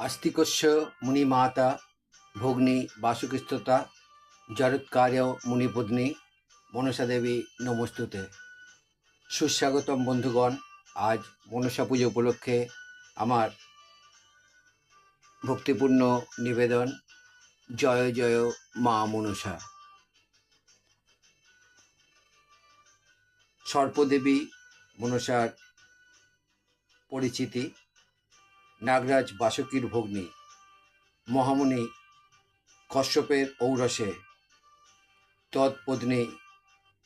আস্তিকস্য মুনিমাতা ভগ্নী বাসুকিস্ততা জরৎকার্য মুনিপত্নী মনসা দেবী নমস্তুতে সুস্বাগতম বন্ধুগণ আজ মনসা পুজো উপলক্ষে আমার ভক্তিপূর্ণ নিবেদন জয় জয় মা মনসা সর্পদেবী মনসার পরিচিতি নাগরাজ বাসুকীর ভগ্নী মহামুনি কশ্যপের ঔরসে, তৎপত্নী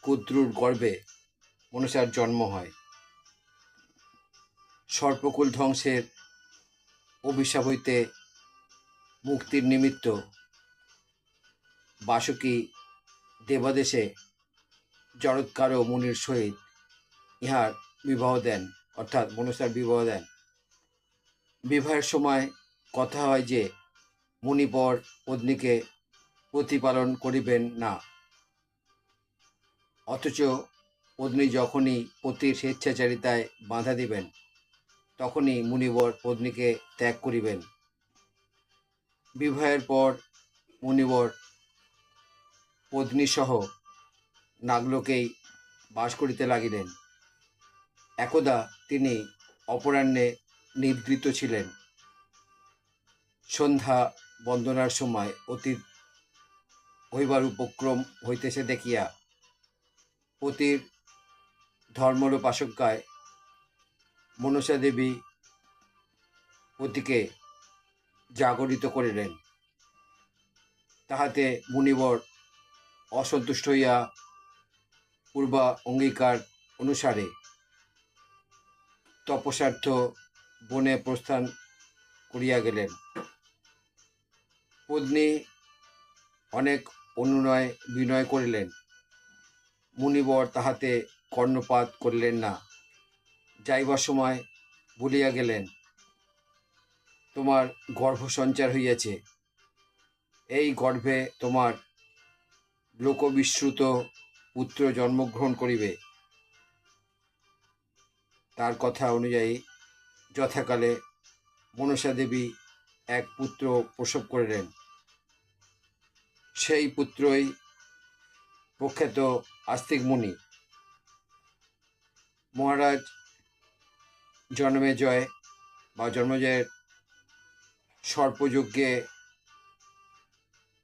কুদ্রুর গর্ভে মনসার জন্ম হয়। সর্পকুল ধ্বংসের অভিশাপ হইতে মুক্তির নিমিত্ত বাসুকী দেবাদেশে জরৎকার মুনির সহিত ইহার বিবাহ দেন, অর্থাৎ মনসার বিবাহ দেন। বিবাহের সময় কথা হয় যে, মুনিপর পত্নীকে প্রতিপালন করিবেন না। অথচ পত্নী যখনই পতির স্বেচ্ছাচারিতায় বাধা দিবেন, তখনই মুনিবর পত্নীকে ত্যাগ করিবেন। বিবাহের পর মুনিবর পত্নীসহ নাগলোকেই বাস করিতে লাগিলেন। একদা তিনি অপরাহ্নে নিদ্রিত ছিলেন। সন্ধ্যা বন্দনার সময় অতীত হইবার উপক্রম হইতেছে দেখিয়া পতির ধর্মলোপাসজ্ঞায় মনসা দেবী পতিকে জাগরিত করিলেন। তাহাতে মুনিবর অসন্তুষ্ট হইয়া পূর্বা অঙ্গীকার অনুসারে তপস্যার্থ বনে প্রস্থান করিয়া গেলেন। পত্নী অনেক অনুনয় বিনয় করিলেন। মুনিবর তাহাতে কর্ণপাত করিলেন না। যাইবার সময় বলিয়া গেলেন, তোমার গর্ভ সঞ্চার হইয়াছে। এই গর্ভে তোমার লোকবিশ্রুত পুত্র জন্মগ্রহণ করিবে। তার কথা অনুযায়ী যথাকালে মনসা দেবী এক পুত্র প্রসব করিলেন। সেই পুত্রই প্রখ্যাত আস্তিক মুনি। মহারাজ জন্মে জয় বা জন্মজয়ের সর্পযজ্ঞে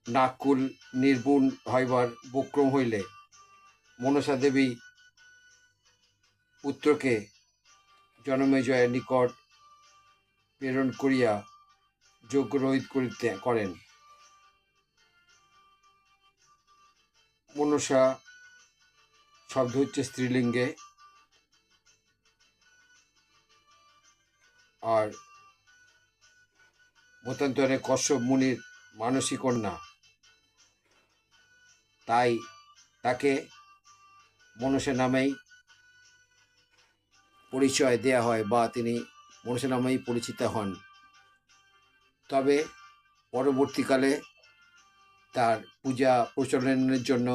নাকুল নির্গুণ হইবার বক্রম হইলে মনসা দেবী পুত্রকে জনমেজয়ের নিকট প্রেরণ করিয়া যজ্ঞ রহিত করিতে করেন। মনসা শব্দ হচ্ছে স্ত্রীলিঙ্গে। আর মতান্তরে কশ্যপ মুনির মানসী কন্যা। তাই তাকে মনসা নামেই পরিচয় দেয়া হয় বা তিনি মনসা নামেই পরিচিত হন। তবে পরবর্তীকালে তার পূজা প্রচলনের জন্য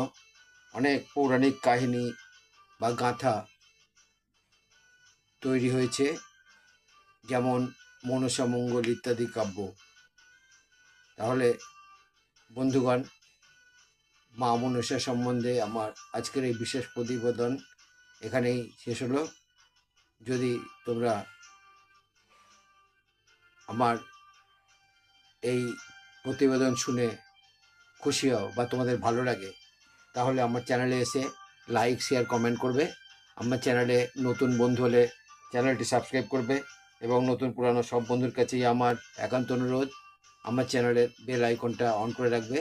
অনেক পৌরাণিক কাহিনী বা গাঁথা তৈরি হয়েছে, যেমন মনসা মঙ্গল ইত্যাদি কাব্য। তাহলে বন্ধুগণ, মা মনসা সম্বন্ধে আমার আজকের এই বিশেষ প্রতিবেদন এখানেই শেষ হলো। যদি তোমরা আমার এই প্রতিবেদন শুনে খুশি হও বা তোমাদের ভালো লাগে, তাহলে আমার চ্যানেলে এসে লাইক শেয়ার কমেন্ট করবে। আমার চ্যানেলে নতুন বন্ধু হলে চ্যানেলটি সাবস্ক্রাইব করবে এবং নতুন পুরানো সব বন্ধুর কাছেই আমার একান্ত অনুরোধ, আমার চ্যানেলের বেল আইকনটা অন করে রাখবে।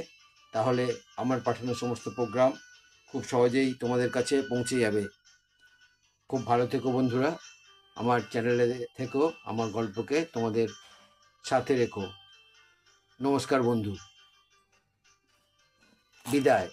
তাহলে আমার পাঠানো সমস্ত প্রোগ্রাম খুব সহজেই তোমাদের কাছে পৌঁছে যাবে। খুব ভালো থেকো বন্ধুরা, আমার চ্যানেলে থেকেও আমার গল্পকে তোমাদের সাথে রেখো। নমস্কার বন্ধু। বিদায়।